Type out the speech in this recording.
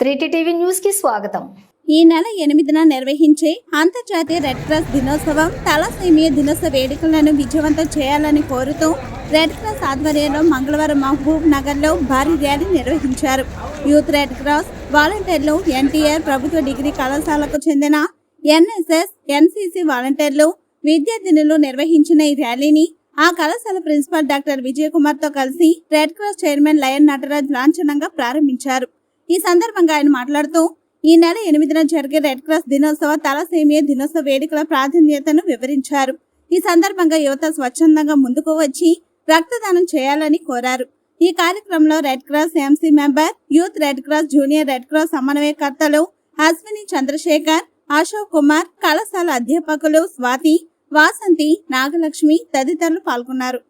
త్రీటీ TV న్యూస్కి స్వాగతం. ఈ నెల ఎనిమిదిన నిర్వహించే అంతర్జాతీయ రెడ్ క్రాస్ దినోత్సవం తలసేమియా దినోత్సవ వేడుకలను విజయవంతం చేయాలని కోరుతూ రెడ్ క్రాస్ ఆధ్వర్యంలో మంగళవారం మహబూబ్ నగర్లో భారీ ర్యాలీ నిర్వహించారు. యూత్ రెడ్ క్రాస్ వాలంటీర్లు ఎన్టీఆర్ ప్రభుత్వ డిగ్రీ కళాశాలకు చెందిన ఎన్ఎస్ఎస్ ఎన్సీసీ వాలంటీర్లు విద్యార్థినులు నిర్వహించిన ఈ ర్యాలీని ఆ కళాశాల ప్రిన్సిపల్ డాక్టర్ విజయకుమార్తో కలిసి red cross chairman lion Nataraj లాంఛనంగా ప్రారంభించారు. ఈ సందర్భంగా ఆయన మాట్లాడుతూ ఈ నెల ఎనిమిదిన జరిగే రెడ్ క్రాస్ దినోత్సవ తలసేమియా దినోత్సవ వేడుకల ప్రాధాన్యతను వివరించారు. ఈ సందర్భంగా యువత స్వచ్ఛందంగా ముందుకు వచ్చి రక్తదానం చేయాలని కోరారు. ఈ కార్యక్రమంలో Red Cross MC member youth Red Cross junior Red Cross సమన్వయకర్తలు Ashwini Chandrashekar Ashok Kumar కళాశాల అధ్యాపకులు స్వాతి వాసంతి నాగలక్ష్మి తదితరులు పాల్గొన్నారు.